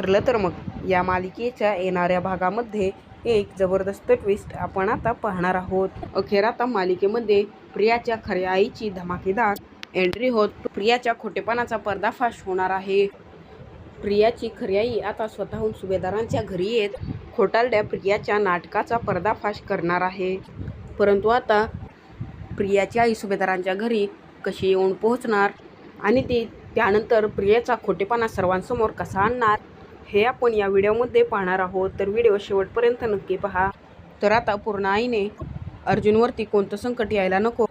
ठरलं तर मग. या मालिकेच्या येणाऱ्या भागामध्ये एक जबरदस्त ट्विस्ट आपण आता पाहणार आहोत. अखेर आता मालिकेमध्ये प्रियाच्या खऱ्या आईची धमाकेदार एंट्री होत. प्रियाच्या खोटेपणाचा पर्दाफाश होणार आहे. प्रियाची खरी आई आता स्वतःहून सुभेदारांच्या घरी येत खोटारड्या प्रियाच्या नाटकाचा पर्दाफाश करणार आहे. परंतु आता प्रियाची आई सुभेदारांच्या घरी कशी येऊन पोहोचणार? आणि ती त्यानंतर प्रियाचा खोटेपणा सर्वांसमोर कसा आणणार? हे आपण या व्हिडिओमध्ये पाहणार आहोत. तर व्हिडिओ शेवटपर्यंत नक्की पहा. तर आता पूर्ण आईने अर्जुनवरती कोणतं संकट यायला नको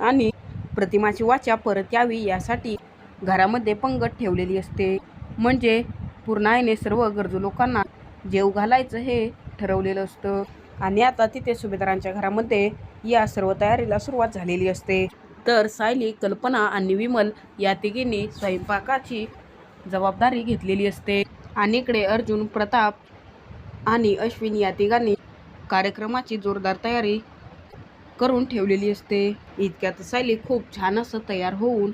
आणि प्रतिमाची वाचा परत यावी यासाठी घरामध्ये पंगत ठेवलेली असते. म्हणजे पूर्णाईने सर्व गरजू लोकांना जेव घालायचं हे ठरवलेलं असतं. आणि आता तिथे सुभेदारांच्या घरामध्ये या सर्व तयारीला सुरुवात झालेली असते. तर सायली कल्पना आणि विमल या तिघींनी स्वयंपाकाची जबाबदारी घेतलेली असते. आणि इकडे अर्जुन प्रताप आणि अश्विन या तिघांनी कार्यक्रमाची जोरदार तयारी करून ठेवलेली असते. इतक्यात सायली खूप छान असं तयार होऊन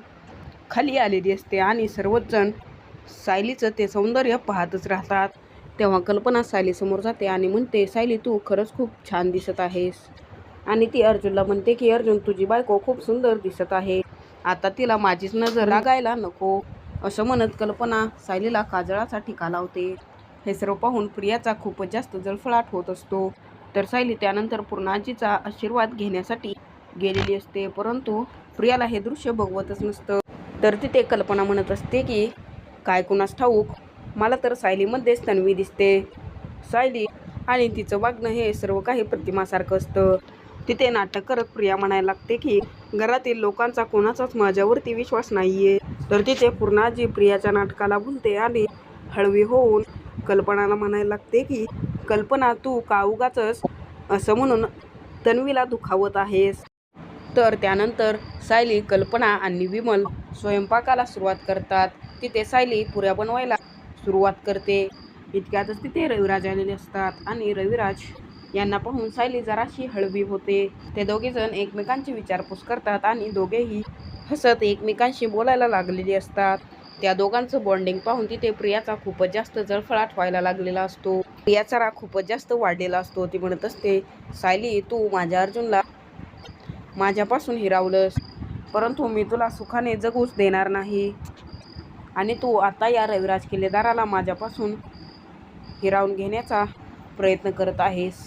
खाली आलेली असते आणि सर्वजण सायलीचं ते सौंदर्य पाहतच राहतात. तेव्हा कल्पना सायलीसमोर जाते आणि म्हणते सायली तू खरंच खूप छान दिसत आहेस. आणि ती अर्जुनला म्हणते की अर्जुन तुझी बायको खूप सुंदर दिसत आहे. आता तिला माझीच नजर लागायला नको. असं म्हणत कल्पना सायलीला काजळासाठी टीका लावते? हे सर्व पाहून प्रियाचा खूपच जास्त जळफळाट होत असतो. तर सायली त्यानंतर पूर्णाजीचा आशीर्वाद घेण्यासाठी गेलेली असते परंतु प्रियाला हे दृश्य बघवतच नसतं. तर तिथे कल्पना म्हणत असते की काय कुणास ठाऊक? मला तर सायलीमध्येच तन्वी दिसते. सायली आणि तिचं वागणं हे सर्व काही प्रतिमासारखं असतं. तिथे नाटक करत प्रिया म्हणायला लागते की घरातील लोकांचा कोणाचाच माझ्यावरती विश्वास नाहीये. तर तिथे पूर्णाजी प्रियाच्या नाटकाला भुलते आणि हळवी होऊन कल्पनाला म्हणायला लागते की कल्पना तू का उगाचच असं म्हणून तन्वीला दुखावत आहेस? तर त्यानंतर सायली कल्पना आणि विमल स्वयंपाकाला सुरुवात करतात. तिथे सायली पुऱ्या बनवायला सुरुवात करते. इतक्यातच तिथे रविराज आलेले असतात आणि रविराज यांना पाहून सायली जराशी हळवी होते. ते दोघेजण एकमेकांची विचारपूस करतात आणि दोघेही हसत एकमेकांशी बोलायला लागलेली असतात. त्या दोघांचं बॉन्डिंग पाहून तिथे प्रियाचा खूपच जास्त जळफळाट व्हायला लागलेला असतो. प्रियाचा राग खूपच जास्त वाढलेला असतो. ती म्हणत असते सायली तू माझ्या अर्जुनला माझ्यापासून हिरावलंस. परंतु मी तुला सुखाने जगूच देणार नाही. आणि तू आता या रविराज किल्लेदाराला माझ्यापासून हिरावून घेण्याचा प्रयत्न करत आहेस.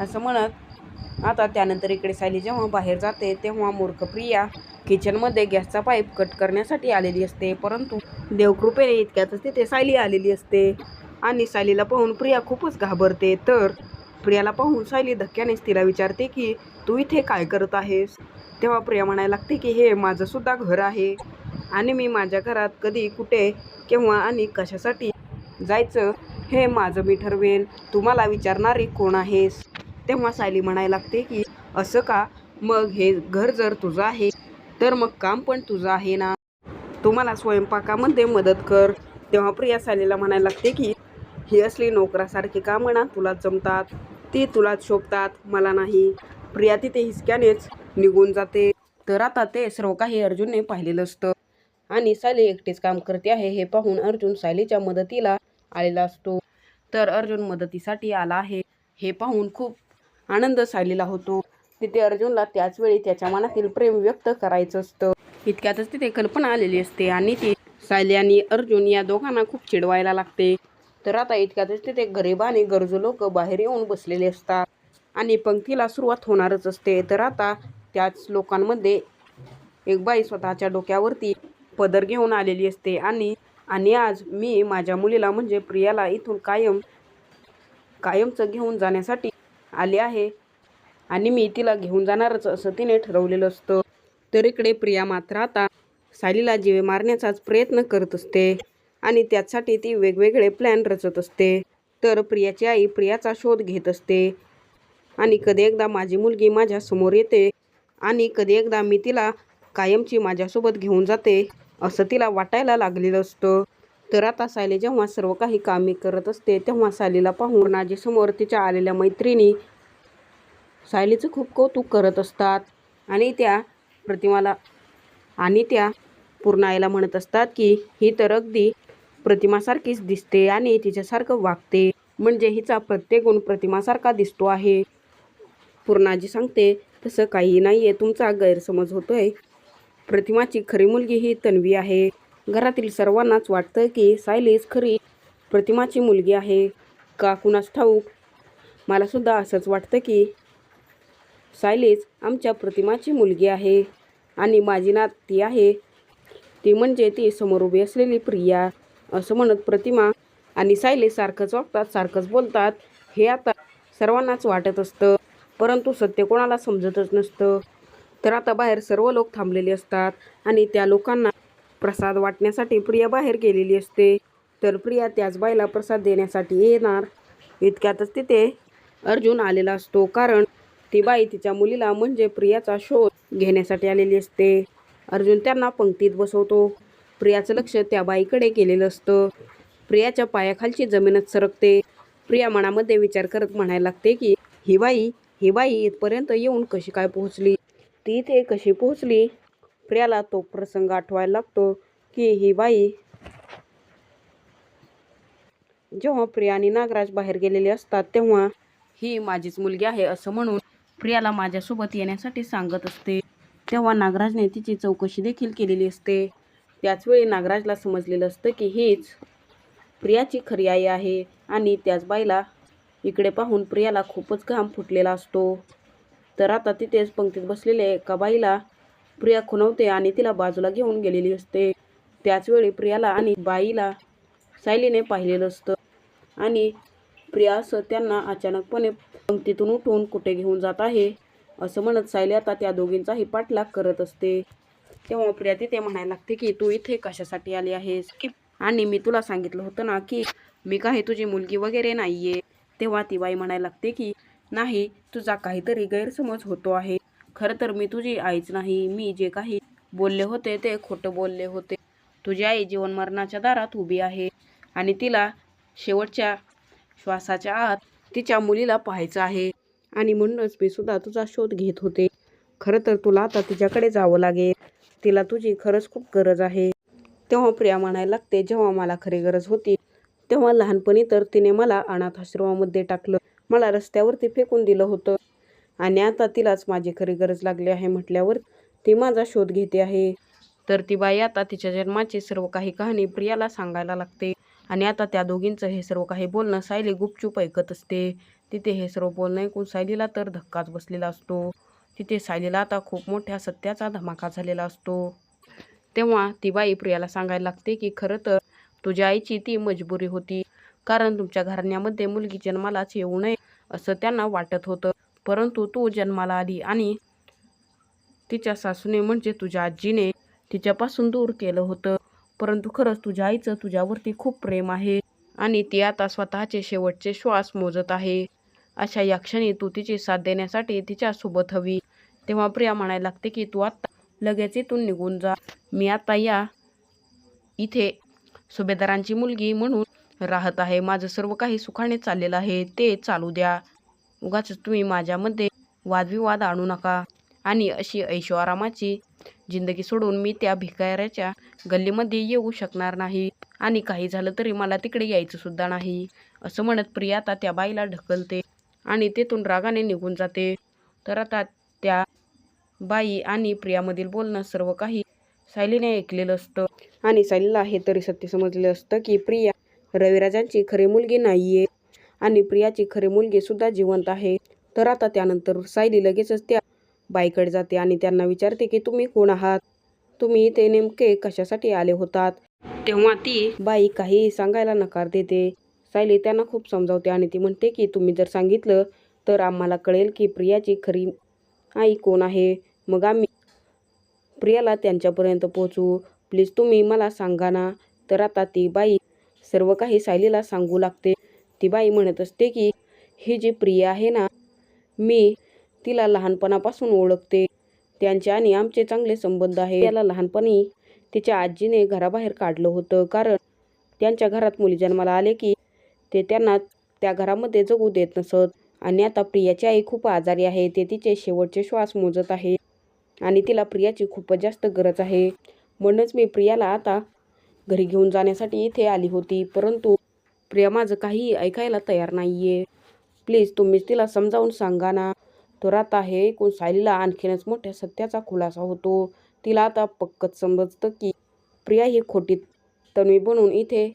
असं म्हणत आता त्यानंतर इकडे सायली जेव्हा बाहेर जाते तेव्हा मूर्ख प्रिया किचनमध्ये गॅसचा पाईप कट करण्यासाठी आलेली असते. परंतु देवकृपेने इतक्यातच तिथे सायली आलेली असते. आणि सायलीला पाहून प्रिया खूपच घाबरते. तर प्रियाला पाहून सायली धक्क्यानेच तिला विचारते की तू इथे काय करत आहेस? तेव्हा प्रिया म्हणायला लागते की हे माझंसुद्धा घर आहे. आणि मी माझ्या घरात कधी कुठे केव्हा आणि कशासाठी जायचं हे माझं मी ठरवेन. तुम्हाला विचारणारी कोण आहेस? तेव्हा सायली म्हणायला लागते की असं का? मग हे घर जर तुझं आहे तर मग काम पण तुझं आहे ना? तुम्हाला स्वयंपाकामध्ये मदत कर. तेव्हा प्रिया सायलीला म्हणायला लागते की ही असली नोकरासारखी का ना तुला जमतात. ती तुला शोभतात मला नाही. प्रिया तिथे हिसक्यानेच निघून जाते. तर आता ते सर्व काही अर्जुनने पाहिलेलं असतं. आणि सायली एकटीच काम करते आहे हे पाहून अर्जुन सायलीच्या मदतीला आलेला असतो. तर अर्जुन मदतीसाठी आला आहे. हे पाहून खूप आनंद झालेला होतो. तिथे अर्जुनला त्याच वेळी त्याच्या मनातील प्रेम व्यक्त करायचं असतं. इतक्यातच तिथे कल्पना आलेली असते आणि ती सायली आणि अर्जुन या दोघांना खूप चिडवायला लागते. तर आता इतक्यातच तिथे गरीब आणि गरजू लोक बाहेर येऊन बसलेले असतात. आणि पंक्तीला सुरुवात होणारच असते. तर आता त्याच लोकांमध्ये एक बाई स्वतःच्या डोक्यावरती पदर घेऊन आलेली असते. आणि आणि आज मी माझ्या मुलीला म्हणजे प्रियाला इथून कायम कायमचं घेऊन जाण्यासाठी आली आहे. आणि मी तिला घेऊन जाणारच असं तिने ठरवलेलं असतं. तर इकडे प्रिया मात्र आता सायलीला जीवे मारण्याचाच प्रयत्न करत असते. आणि त्यासाठी ती वेगवेगळे प्लॅन रचत असते. तर प्रियाची आई प्रियाचा शोध घेत असते. आणि कधी एकदा माझी मुलगी माझ्यासमोर येते. आणि कधी एकदा मी तिला कायमची माझ्यासोबत घेऊन जाते असं तिला वाटायला लागलेलं असतं. तर आता सायली जेव्हा सर्व काही कामे करत असते तेव्हा सायलीला पाहून नाजीसमोर तिच्या आलेल्या मैत्रिणी सायलीचं खूप कौतुक करत असतात. आणि त्या प्रतिमाला आणि त्या पूर्ण आईला म्हणत असतात की ही तर अगदी प्रतिमासारखीच दिसते आणि तिच्यासारखं वागते. म्हणजे हिचा प्रत्येक गुण प्रतिमासारखा दिसतो आहे. पूर्णाजी सांगते तसं काही नाही आहे तुमचा गैरसमज होतो आहे प्रतिमाची खरी मुलगी ही तन्वी आहे. घरातील सर्वांनाच वाटतं की सायलीच खरी प्रतिमाची मुलगी आहे. का कुणास ठाऊक? मलासुद्धा असंच वाटतं की सायलेज आमच्या प्रतिमाची मुलगी आहे आणि माझी नात ती आहे. ती म्हणजे ती समोर उभी असलेली प्रिया असं म्हणत प्रतिमा आणि सायलेज सारखंच वागतात सारखंच बोलतात. हे आता सर्वांनाच वाटत असतं परंतु सत्य कोणाला समजतच नसतं. तर आता बाहेर सर्व लोक थांबलेले असतात आणि त्या लोकांना प्रसाद वाटण्यासाठी प्रिया बाहेर गेलेली असते. तर प्रिया त्याच बाईला प्रसाद देण्यासाठी येणार. इतक्यातच तिथे अर्जुन आलेला असतो. कारण ती बाई तिच्या मुलीला म्हणजे प्रियाचा शोध घेण्यासाठी आलेली असते. अर्जुन त्यांना पंक्तीत बसवतो. प्रियाचं लक्ष त्या बाईकडे केलेलं असतं. प्रियाच्या पायाखालची जमीनच सरकते. प्रिया मनामध्ये विचार करत म्हणायला लागते की ही बाई ही बाई इथपर्यंत येऊन कशी काय पोहोचली? ती इथे कशी पोहोचली? प्रियाला तो प्रसंग आठवायला लागतो की ही बाई जेव्हा प्रिया आणि नागराज बाहेर गेलेले असतात तेव्हा ही माझीच मुलगी आहे असं म्हणून प्रियाला माझ्यासोबत येण्यासाठी सांगत असते. तेव्हा नागराजने तिची चौकशी देखील केलेली असते. त्याचवेळी नागराजला समजलेलं असतं की हीच प्रियाची खरी आई आहे आणि त्याच बाईला इकडे पाहून प्रियाला खूपच घाम फुटलेला असतो. तर आता तिथेच पंक्तीत बसलेल्या एका बाईला प्रिया खुणवते आणि तिला बाजूला घेऊन गेलेली असते. त्याचवेळी प्रियाला आणि बाईला सायलीने पाहिलेलं असतं. आणि प्रिया असं त्यांना अचानकपणे मग तिथून उठून कुठे घेऊन जात आहे असं म्हणत सायली आता त्या दोघींचाही पाठलाग करत असते. तेव्हा प्रिया तिथे म्हणायला लागते की तू इथे कशासाठी आली आहेस? की आणि मी तुला सांगितलं होतं ना की मी काही तुझी मुलगी वगैरे नाहीये. तेव्हा ती बाई म्हणायला लागते की नाही तुझा काहीतरी गैरसमज होतो आहे. खरं तर मी तुझी आईच नाही. मी जे काही बोलले होते ते खोटं बोलले होते. तुझी आई जीवन मरणाच्या दारात उभी आहे आणि तिला शेवटच्या श्वासाच्या आत तिच्या मुलीला पाहायचं आहे. आणि म्हणूनच मी सुद्धा तुझा शोध घेत होते. खरं तर तुला आता तिच्याकडे जावं लागेल. तिला तुझी खरंच खूप गरज आहे. तेव्हा प्रिया म्हणायला लागते जेव्हा मला खरी गरज होती तेव्हा लहानपणी तर तिने मला अनाथाश्रमामध्ये टाकलं. मला रस्त्यावरती फेकून दिलं होतं. आणि आता तिलाच माझी खरी गरज लागली आहे म्हटल्यावर ती माझा शोध घेते आहे. तर ती बाई आता तिच्या जन्माची सर्व काही कहाणी प्रियाला सांगायला लागते. आणि आता त्या दोघींचं हे सर्व काही बोलणं सायली गुपचूप ऐकत असते. तिथे हे सर्व बोलणं ऐकून सायलीला तर धक्काच बसलेला असतो. तिथे सायलीला आता खूप मोठ्या सत्याचा धमाका झालेला असतो. तेव्हा ती बाई प्रियाला सांगायला लागते की खरं तर तुझ्या आईची ती मजबुरी होती. कारण तुमच्या घराण्यामध्ये मुलगी जन्मालाच येऊ नये असं त्यांना वाटत होतं. परंतु तू जन्माला आली आणि तिच्या सासूने म्हणजे तुझ्या आजीने तिच्यापासून दूर केलं होतं. परंतु खरंच तुझ्या आईचं तुझ्यावरती खूप प्रेम आहे आणि ती आता स्वतःचे शेवटचे श्वास मोजत आहे. अशा या क्षणी तू तिची साथ देण्यासाठी तिच्यासोबत हवी. तेव्हा प्रिया म्हणायला लागते की तू आत्ता लगेच इथून निघून जा. मी आता या इथे सुभेदारांची मुलगी म्हणून राहत आहे. माझं सर्व काही सुखाने चाललेलं आहे. ते चालू द्या. उगाच तुम्ही माझ्यामध्ये वादविवाद आणू नका. आणि अशी ऐशोआरामाची जिंदगी सोडून मी त्या भिकाऱ्याच्या गल्लीमध्ये येऊ शकणार नाही. आणि काही झालं तरी मला तिकडे यायचं सुद्धा नाही. असं म्हणत प्रिया आता त्या बाईला ढकलते आणि तेथून रागाने निघून जाते. तर आता त्या बाई आणि प्रियामधील बोलणं सर्व काही सायलीने ऐकलेलं असतं. आणि सायलीला हे तरी सत्य समजलेलं असतं की प्रिया रविराजांची खरी मुलगी नाहीये आणि प्रियाची खरी मुलगी सुद्धा जिवंत आहे. तर आता त्यानंतर सायली लगेचच त्या बाईकडे जाते आणि त्यांना विचारते की तुम्ही कोण आहात? तुम्ही इथे नेमके कशासाठी आले होतात? तेव्हा ती बाई काही सांगायला नकार देते. सायली त्यांना खूप समजावते आणि ती म्हणते की तुम्ही जर सांगितलं तर आम्हाला कळेल की प्रियाची खरी आई कोण आहे. मग आम्ही प्रियाला त्यांच्यापर्यंत पोहोचू. प्लीज तुम्ही मला सांगा ना. तर आता ती बाई सर्व काही सायलीला सांगू लागते. ती बाई म्हणत असते की ही जी प्रिया आहे ना मी तिला लहानपणापासून ओळखते. त्यांचे आणि आमचे चांगले संबंध आहे. त्याला लहानपणी तिच्या आजीने घराबाहेर काढलं होतं. कारण त्यांच्या घरात मुली जन्माला आले की ते त्यांना त्या घरामध्ये जगू देत नसत. आणि आता प्रियाची आई खूप आजारी आहे. ते तिचे शेवटचे श्वास मोजत आहे. आणि तिला प्रियाची खूपच जास्त गरज आहे. म्हणूनच मी प्रियाला आता घरी घेऊन जाण्यासाठी इथे आली होती. परंतु प्रिया माझं काहीही ऐकायला तयार नाही आहे प्लीज तुम्हीच तिला समजावून सांगा ना. तर आता हे सायलीला आणखीनच मोठ्या सत्याचा खुलासा होतो. तिला आता पक्कच समजतं की प्रिया ही खोटी तन्वी बनून इथे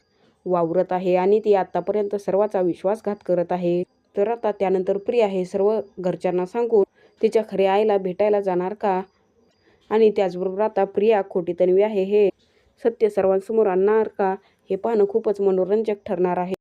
वावरत आहे आणि ती आतापर्यंत सर्वाचा विश्वासघात करत आहे. तर आता त्यानंतर प्रिया हे सर्व घरच्यांना सांगून तिच्या खऱ्या आईला भेटायला जाणार का? आणि त्याचबरोबर आता प्रिया खोटी तन्वी आहे हे सत्य सर्वांसमोर आणणार का? हे पाहणं खूपच मनोरंजक ठरणार आहे.